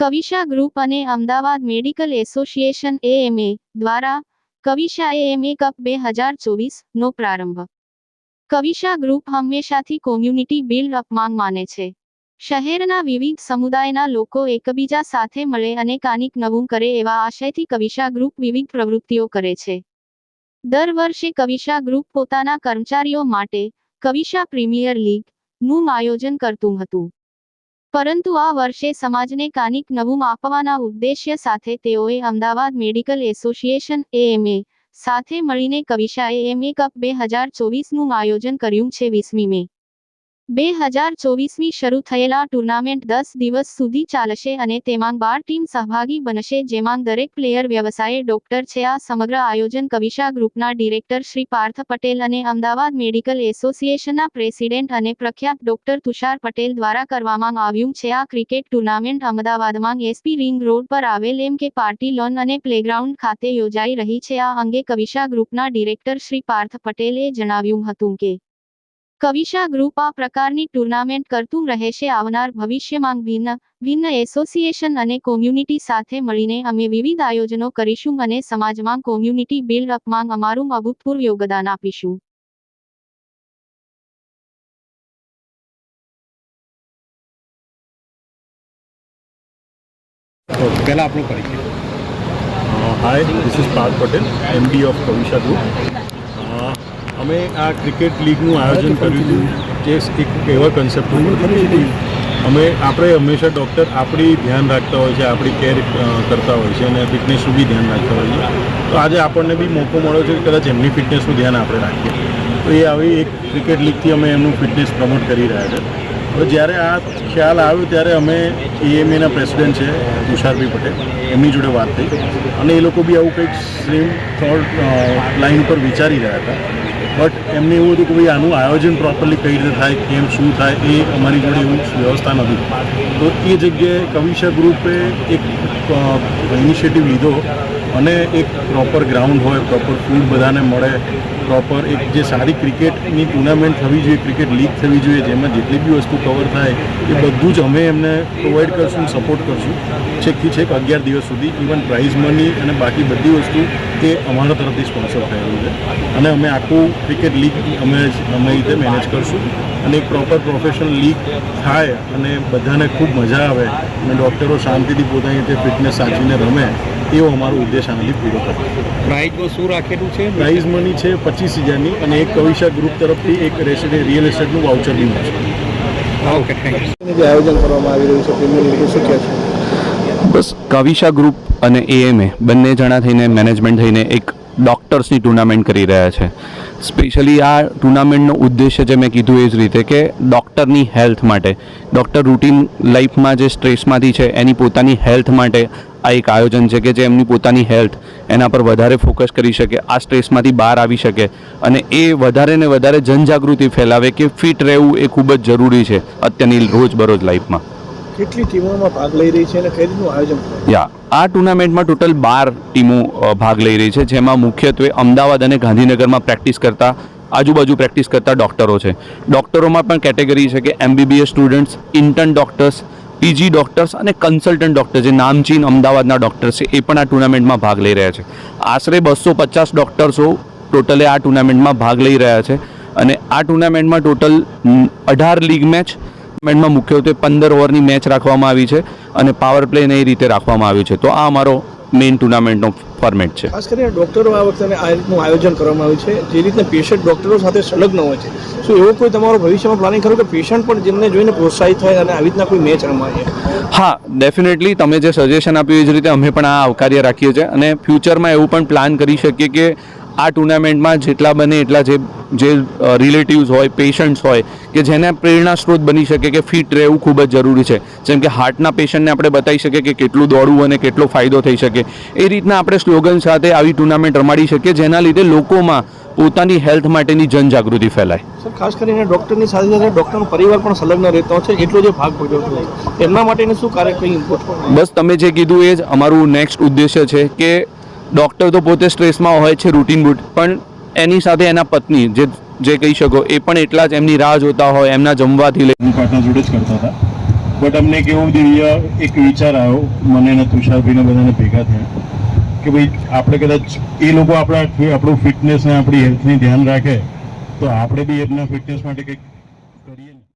Kavisha group અને Ahmedabad medical association AMA દ્વારા Kavisha AMA cup બે હજાર ચોવીસનો પ્રારંભ. કવિશા ગ્રુપ હંમેશાથી કોમ્યુનિટી બિલ્ડ અપ માને છે. શહેરના વિવિધ સમુદાયના લોકો એકબીજા સાથે મળે અને કાનિક નવું કરે એવા આશયથી કવિશા ગ્રુપ વિવિધ પ્રવૃત્તિઓ કરે છે. દર વર્ષે કવિશા ગ્રુપ પોતાના કર્મચારીઓ માટે કવિશા પ્રીમિયર લીગનું આયોજન કરતું હતું. પરંતુ આ વર્ષે સમાજને કાનિક નવું આપવાના ઉદ્દેશ્ય સાથે તેઓએ અમદાવાદ મેડિકલ એસોસિએશન, એએમએ, સાથે મળીને કવિશા એએમએ કપ બે હજાર ચોવીસનું આયોજન કર્યું છે વીસમી મે. બે હજાર ચોવીસમી શરૂ થયેલા ટુર્નામેન્ટ દસ દિવસ સુધી ચાલશે અને તેમાં બાર ટીમ સહભાગી બનશે, જેમાં દરેક પ્લેયર વ્યવસાયે ડોક્ટર છે. આ સમગ્ર આયોજન કવિશા ગ્રુપના ડિરેક્ટર શ્રી પાર્થ પટેલ અને અમદાવાદ મેડિકલ એસોસિએશનના પ્રેસિડેન્ટ અને પ્રખ્યાત ડોક્ટર તુષાર પટેલ દ્વારા કરવામાં આવ્યું છે. આ ક્રિકેટ ટુર્નામેન્ટ અમદાવાદમાં એસપી રિંગ રોડ પર આવેલ એમ કે પાર્ટી લોન અને પ્લેગ્રાઉન્ડ ખાતે યોજાઈ રહી છે. આ અંગે કવિશા ગ્રુપના ડિરેક્ટર શ્રી પાર્થ પટેલે જણાવ્યું હતું કે કવિશા ગ્રુપ આ પ્રકારની ટુર્નામેન્ટ કરતું રહેશે આવનાર ભવિષ્યમાં ભિન્ન ભિન્ન એસોસિએશન અને કોમ્યુનિટી સાથે મળીને અમે વિવિધ આયોજનો કરીશું અને સમાજમાં કોમ્યુનિટી બિલ્ડ અપમાં અમારું અભૂતપૂર્વ યોગદાન આપીશું. પહેલાં આપણું પરિચય. Hi this is Parth Patel MD of Kavisha group અમે આ ક્રિકેટ લીગનું આયોજન કર્યું હતું, જે એક એવા કન્સેપ્ટ અમે, આપણે હંમેશા ડૉક્ટર આપણી ધ્યાન રાખતા હોય છે, આપણી કેર કરતા હોય છે અને ફિટનેસનું બી ધ્યાન રાખતા હોય છે. તો આજે આપણને બી મોકો મળ્યો છે કે કદાચ એમની ફિટનેસનું ધ્યાન આપણે રાખીએ. તો એ આવી એક ક્રિકેટ લીગથી અમે એમનું ફિટનેસ પ્રમોટ કરી રહ્યા છે. તો જ્યારે આ ખ્યાલ આવ્યો ત્યારે અમે એએમએના પ્રેસિડેન્ટ છે, તુષારભાઈ પટેલ, એમની જોડે વાત થઈ. અને એ લોકો બી આવું કંઈક સેમ થોટ લાઈન ઉપર વિચારી રહ્યા હતા. બટ એમને એવું હતું કે ભાઈ આનું આયોજન પ્રોપરલી કઈ રીતે થાય, કેમ શું થાય, એ અમારી જોડે એવું વ્યવસ્થા નથી તો એ જગ્યાએ કવિશા ગ્રુપે એક ઇનિશિયેટિવ લીધો અને એક પ્રોપર ગ્રાઉન્ડ હોય પ્રોપર ફૂડ બધાને મળે પ્રોપર એક જે સારી ક્રિકેટની ટુર્નામેન્ટ થવી જોઈએ ક્રિકેટ લીગ થવી જોઈએ જેમાં જેટલી બી વસ્તુ કવર થાય એ બધું જ અમે એમને પ્રોવાઈડ કરશું સપોર્ટ કરશું. છેકથી છેક અગિયાર દિવસ સુધી ઇવન પ્રાઇઝ મની અને બાકી બધી વસ્તુ એ અમારા તરફથી સ્પોન્સર થયેલું છે. અને અમે આખું ક્રિકેટ લીગ અમે અમે રીતે મેનેજ કરશું. અને એક પ્રોપર પ્રોફેશનલ લીગ થાય અને બધાને ખૂબ મજા આવે અને ડૉક્ટરો શાંતિથી પોતાની રીતે ફિટનેસ સાચવીને રમે એવો અમારો ઉદ્દેશ આનાથી પૂરો કરે પ્રાઇઝમાં શું રાખેલું છે? પ્રાઇઝ મની છે પચીસ હજારની અને એક કવિશા ગ્રુપ તરફથી એક રેસિડે રિયલ એસ્ટેટનું વાઉચર બી મળશે ઓકે જે આયોજન કરવામાં આવી રહ્યું છે પ્રીમિયર લીગ શું છે બસ કવિશા ગ્રુપ અને એએમએ બંને જણા થઈને મેનેજમેન્ટ થઈને એક ડૉક્ટર્સની ટુર્નામેન્ટ કરી રહ્યા છે. સ્પેશિયલી આ ટુર્નામેન્ટનો ઉદ્દેશ્ય જે મેં કીધું એ જ રીતે કે ડૉક્ટરની હેલ્થ માટે. ડૉક્ટર રૂટીન લાઈફમાં જે સ્ટ્રેસમાંથી છે એની પોતાની હેલ્થ માટે આ એક આયોજન છે કે જે એમની પોતાની હેલ્થ એના પર વધારે ફોકસ કરી શકે, આ સ્ટ્રેસમાંથી બહાર આવી શકે અને એ વધારે ને વધારે જનજાગૃતિ ફેલાવે કે ફિટ રહેવું એ ખૂબ જ જરૂરી છે અત્યારની રોજબરોજ લાઈફમાં. કેટલી ટીમોમાં ભાગ લઈ રહી છે અને કઈ આયોજન યા, આ ટુર્નામેન્ટમાં ટોટલ બાર ટીમો ભાગ લઈ રહી છે, જેમાં મુખ્યત્વે અમદાવાદ અને ગાંધીનગરમાં પ્રેક્ટિસ કરતા, આજુબાજુ પ્રેક્ટિસ કરતા ડૉક્ટરો છે. ડૉક્ટરોમાં પણ કેટેગરી છે કે MBBS students, intern doctors, PG doctors અને કન્સલ્ટન્ટ ડૉક્ટર જે નામચીન અમદાવાદના ડૉક્ટર્સ છે, એ પણ આ ટુર્નામેન્ટમાં ભાગ લઈ રહ્યા છે. આશરે બસો પચાસ ડૉક્ટર્સો ટોટલે આ ટુર્નામેન્ટમાં ભાગ લઈ રહ્યા છે. અને આ ટુર્નામેન્ટમાં ટોટલ અઢાર લીગ મેચ ટુર્નામેન્ટમાં મુખ્યત્વે પંદર ઓવરની મેચ રાખવામાં આવી છે અને પાવર પ્લે એ રીતે રાખવામાં આવ્યું છે. તો આ અમારો મેઇન ટુર્નામેન્ટનો ફોર્મેટ છે. ખાસ કરીને ડોક્ટરો આ વખતે આ રીતનું આયોજન કરવામાં આવ્યું છે. જે રીતના પેશન્ટ ડોક્ટરો સાથે સંલગ્ન હોય છે. શું એવું કોઈ તમારો ભવિષ્યમાં પ્લાનિંગ ખરું કે પેશન્ટ પણ જેમને જોઈને પ્રોત્સાહિત થાય અને આવી રીતના કોઈ મેચ રમાય હા ડેફિનેટલી તમે જે સજેશન આપ્યું એ જ રીતે અમે પણ આ આવકાર્ય રાખીએ છીએ. અને ફ્યુચરમાં એવું પણ પ્લાન કરી શકીએ કે આ ટુર્નામેન્ટમાં જેટલા બને એટલા જે જે રિલેટિવ્સ હોય પેશન્ટ્સ હોય કે જેને પ્રેરણા સ્ત્રોત બની શકે કે ફિટ રહેવું ખૂબ જ જરૂરી છે. જેમ કે હાર્ટના પેશન્ટને આપણે બતાવી શકીએ કે કેટલું દોડવું અને કેટલો ફાયદો થઈ શકે. એ રીતના આપણે સ્લોગન સાથે આવી ટુર્નામેન્ટ રમાડી શકીએ જેના લીધે લોકોમાં પોતાની હેલ્થ માટેની જનજાગૃતિ ફેલાય. સર ખાસ કરીને ડૉક્ટરની સાથે સાથે ડૉક્ટરનો પરિવાર પણ સંલગ્ન રહેતો છે એટલો જે ભાગ ભજવતો છે. એમના માટેનું શું કાર્ય કંઈ બસ તમે જે કીધું એ જ. અમારું નેક્સ્ટ ઉદ્દેશ્ય છે કે ડૉક્ટર તો પોતે સ્ટ્રેસમાં હોય છે રૂટીન બુટ પણ એની સાથે એના પત્ની, જે જે કહી શકો, એ પણ એટલા જ એમની રાહ જોતા હોય, એમના જમવાથી લઈ હું પાર્ટનર જોડે જ કરતા હતા. બટ અમને કેવો દિવ્ય એક વિચાર આવ્યો, મને અને તુષારભાઈને બધાને ભેગા થયા, કે ભાઈ, આપણે કદાચ એ લોકો આપણા આપણું ફિટનેસ ને આપણી હેલ્થની ધ્યાન રાખે, તો આપણે બી એમના ફિટનેસ માટે કંઈક